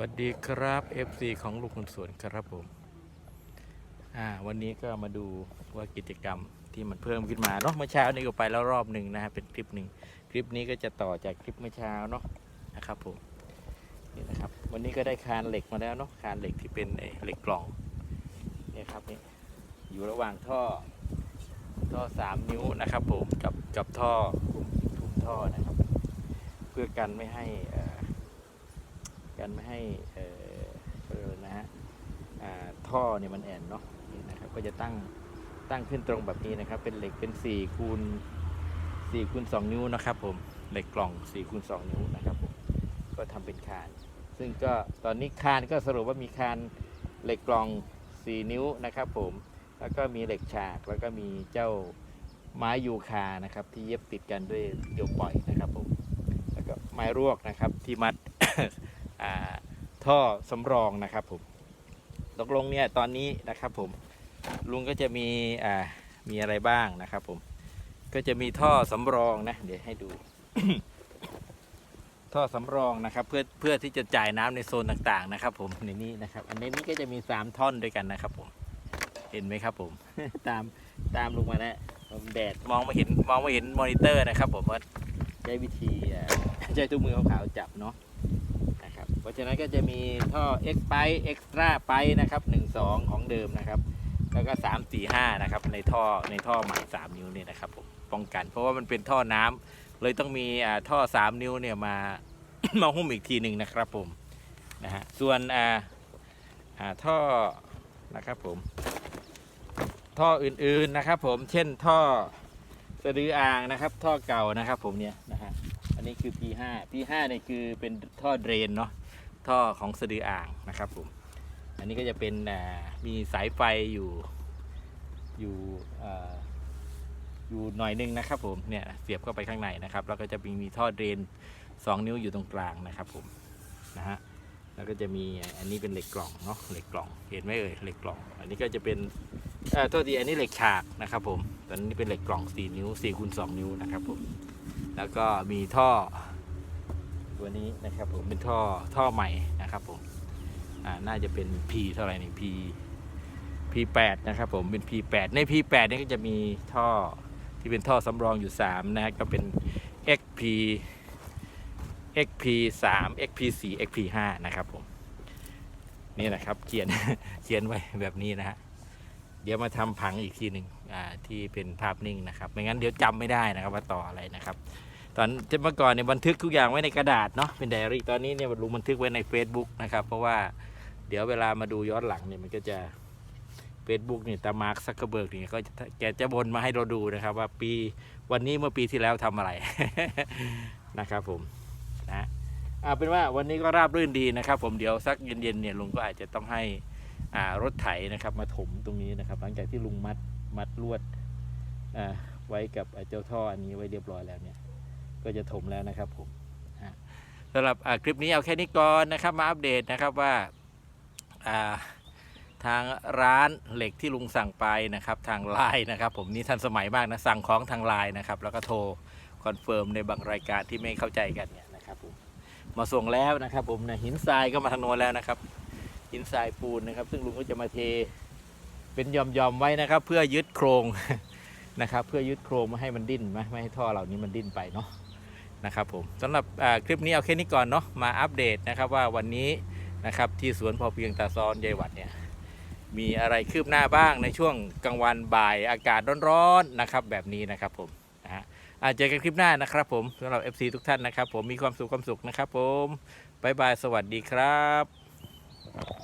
วัสดีครับ FC ของลูกคนสวนครับผม อ่า วันนี้ก็มาดูว่ากิจกรรมที่มันเพิ่มขึ้นมาเนาะเมื่อเช้านี้ก็ไปแล้วรอบหนึ่งนะฮะเป็นคลิปหนึ่งคลิปนี้ก็จะต่อจากคลิปเมื่อเช้าเนาะนะครับผมนี่นะครับ วันนี้ก็ได้คานเหล็กมาแล้วเนาะคานเหล็กที่เป็นไอ้เหล็กกล่องเนี่ยครับนี่อยู่ระหว่างท่อ ท่อสามนิ้วนะครับผมกับกับท่อคุมคุมท่อนะครับ เพื่อกันไม่ให้อ่อ กันไม่ให้เออเขาเรียกอนะฮะท่อเนี่ยมันแอนเนาะนะครับก็จะตั้งตั้งขึ้นตรงแบบนี้นะครับ เป็นเหล็กเป็น4คูณ4คูณ2นิ้วนะครับผมเหล็กกล่อง4คูณ2นิ้วนะครับผมก็ทำเป็นคาน ซึ่งก็ตอนนี้คานก็สรุปว่ามีคานเหล็กกล่อง 4 นิ้วนะครับผมแล้วก็มีเหล็กฉากแล้วก็มีเจ้าไม้ยูคานะครับที่เย็บติดกันด้วยเดี่ยปล่อยนะครับผมแล้วก็ไม้รวกนะครับที่มัด ท่อสำรองนะครับผมตกลงเนี่ยตอนนี้นะครับผมลุงก็จะมีอ่ามีอะไรบ้างนะครับผมก็จะมีท่อสำรองนะเดี๋ยวให้ดู ท่อสำรองนะครับเพื่อเพื่อที่จะจ่ายน้ำในโซนต่างๆนะครับ ผมในนี้นะครับ อันนี้นี่ก็จะมี3ท่อนด้วยกันนะครับ ผมเห็นไหมครับ ผมตามตามลงมาแล้วผมแดดมองไม่เห็นมองไม่เห็นมอนิเตอร์นะครับ ผมว่าใช้วิธีใช้ตู้มือขาวๆจับเนาะะครับเพราะฉะนั้นก็จะมีท่อ X ไป Extra ไปนะครับ 1 2 ของเดิมนะครับ แล้วก็ 3 4 5 นะครับ ในท่อในท่อใหม่ 3 นิ้วเนี่ยนะครับผมป้องกัน เพราะว่ามันเป็นท่อน้ำเลยต้องมีอ่าท่อ 3 นิ้วเนี่ยมามาหุ้มอีกทีหนึ่งนะครับผมนะฮะส่วนอ่าอ่าท่อนะครับผม ท่ออื่นๆนะครับผมเช่นท่อสะดืออ่างนะครับ ท่อเก่านะครับผมเนี่ยนะฮะอันนี้คือ P5 P5 เนี่ยคือเป็นท่อเดรนเนาะ ท่อของสะดืออ่างนะครับผมอันนี้ก็จะเป็นมีสายไฟอยู่อยู่อ่อยู่หน่อยหนึงนะครับผมเนี่ยเสียบเข้าไปข้างในนะครับแล้วก็จะมีมีท่อเดรน 2 นิ้วอยู่ตรงกลางนะครับผมนะฮะแล้วก็จะมีอันนี้เป็นเหล็กกล่องเนาะเหล็กกล่องเห็นไหมเอ่ยเหล็กกล่อง อันนี้ก็จะเป็นเอ่อโทษทีอันนี้เหล็กฉากนะครับผมตอนนี้เป็นเหล็กกล่อง 4 นิ้ว4คูณ2นิ้วนะครับผมแล้วก็มีท่อ ตัวนี้นะครับผมเป็นท่อท่อใหม่นะครับผมอ่าน่าจะเป็น P เท่าไหร่นี่ P P8 นะครับผมเป็น P8 ใน P8 นี่ก็จะมีท่อที่เป็นท่อสำรองอยู่ 3 นะฮะก็เป็น XP XP3 XP4 XP5 นะครับผมนี่แหละครับเขียนเขียนไว้แบบนี้นะฮะเดี๋ยวมาทำผังอีกทีหนึ่งที่เป็นภาพนิ่งนะครับ ไม่งั้นเดี๋ยวจำไม่ได้นะครับว่าต่ออะไรนะครับ ตอนเมื่อก่อนเนี่ยบันทึกทุกอย่างไว้ในกระดาษเนาะเป็นไดอารี่ตอนนี้เนี่ยลุงบันทึกไว้ใน Facebook นะครับ เพราะว่าเดี๋ยวเวลามาดูย้อนหลังเนี่ยมันก็จะ Facebook นี่ตามาร์คซักเกอร์เบิร์กนี่ก็จะแกจะบนมาให้เราดูนะครับ ว่าปีวันนี้เมื่อปีที่แล้วทำอะไร นะครับผมนะเอาเป็นว่าวันนี้ก็ราบรื่นดีนะครับ ผมเดี๋ยวสักเย็นๆเนี่ยลุงก็อาจจะต้องให้อ่ารถไถนะครับ มาถมตรงนี้นะครับ หลังจากที่ลุงมัดมัดลวดอ่าไว้กับไอเจ้าท่ออันนี้ไว้เรียบร้อยแล้วเนี่ย ก็จะถมแล้วนะครับผมสำหรับคลิปนี้เอาแค่นี้ก่อนนะครับมาอัปเดตนะครับว่าทางร้านเหล็กที่ลุงสั่งไปนะครับทางไลน์นะครับ ผมนี่ทันสมัยมากนะสั่งของทางไลน์นะครับแล้วก็โทรคอนเฟิร์มในบางรายการที่ไม่เข้าใจกันเนี่ยนะครับผมมาส่งแล้วนะครับผมนะหินทรายก็มาทางโน้นแล้วนะครับ หินทรายปูนนะครับ ซึ่งลุงก็จะมาเทเป็นยอมๆไว้นะครับ เพื่อยึดโครงนะครับ เพื่อยึดโครงไม่ให้มันดิ้นไม่ไม่ให้ท่อเหล่านี้มันดิ้นไปเนาะ นะครับผมสำหรับคลิปนี้เอาแค่นี้ก่อนเนาะมาอัปเดตนะครับว่าวันนี้นะครับที่สวนพอเพียงตาซอนยายหวัดเนี่ยมีอะไรคืบหน้าบ้างในช่วงกลางวันบ่ายอากาศร้อนๆนะครับแบบนี้นะครับผมนะฮะอาเจอกันคลิปหน้านะครับผมสำหรับ FC ทุกท่านนะครับผมมีความสุขความสุขนะครับผมบายบายสวัสดีครับ